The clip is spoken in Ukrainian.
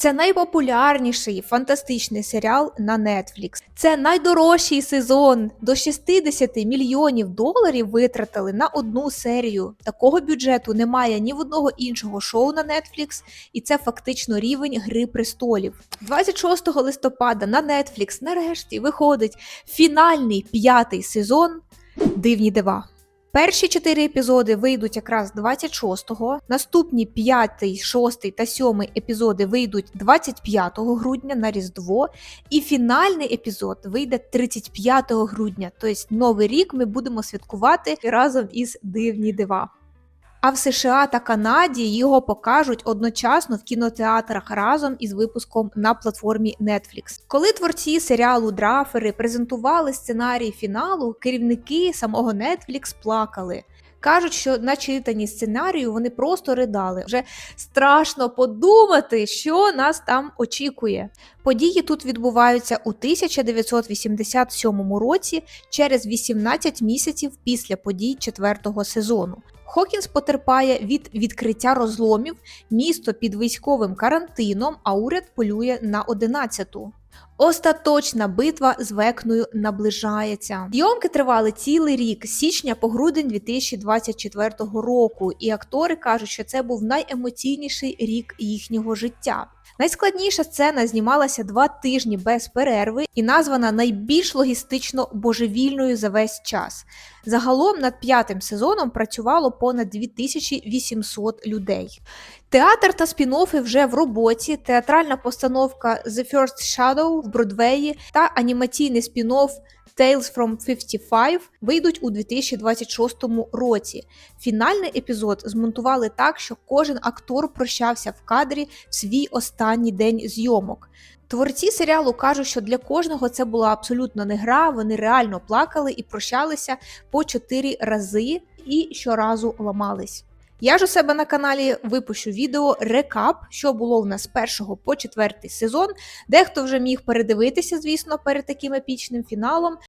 Це найпопулярніший фантастичний серіал на Netflix. Це найдорожчий сезон. До 60 мільйонів доларів витратили на одну серію. Такого бюджету немає ні в одного іншого шоу на Netflix, і це фактично рівень Гри престолів. 26 листопада на Netflix нарешті виходить фінальний п'ятий сезон Дивні дива. Перші чотири епізоди вийдуть якраз 26-го, наступні 5, 6 та 7 епізоди вийдуть 25 грудня на Різдво, і фінальний епізод вийде 35 грудня. Тобто новий рік ми будемо святкувати разом із Дивні дива. А в США та Канаді його покажуть одночасно в кінотеатрах разом із випуском на платформі Netflix. Коли творці серіалу Драфери презентували сценарій фіналу, керівники самого Netflix плакали. Кажуть, що на читанні сценарію вони просто ридали. Вже страшно подумати, що нас там очікує. Події тут відбуваються у 1987 році, через 18 місяців після подій четвертого сезону. Хокінс потерпає від відкриття розломів, місто під військовим карантином, а уряд полює на 11-ту. Остаточна битва з Векною наближається. Зйомки тривали цілий рік з січня по грудень 2024 року, і актори кажуть, що це був найемоційніший рік їхнього життя. Найскладніша сцена знімалася два тижні без перерви і названа найбільш логістично божевільною за весь час. Загалом над п'ятим сезоном працювало понад 2800 людей. Театр та спін-оффи вже в роботі. Театральна постановка The First Shadow Бродвеї та анімаційний спін-офф Tales from 55 вийдуть у 2026 році. Фінальний епізод змонтували так, що кожен актор прощався в кадрі в свій останній день зйомок. Творці серіалу кажуть, що для кожного це була абсолютно не гра, вони реально плакали і прощалися по чотири рази і щоразу ламались. Я ж у себе на каналі випущу відео рекап, що було в нас з першого по четвертий сезон. Дехто вже міг передивитися, звісно, перед таким епічним фіналом.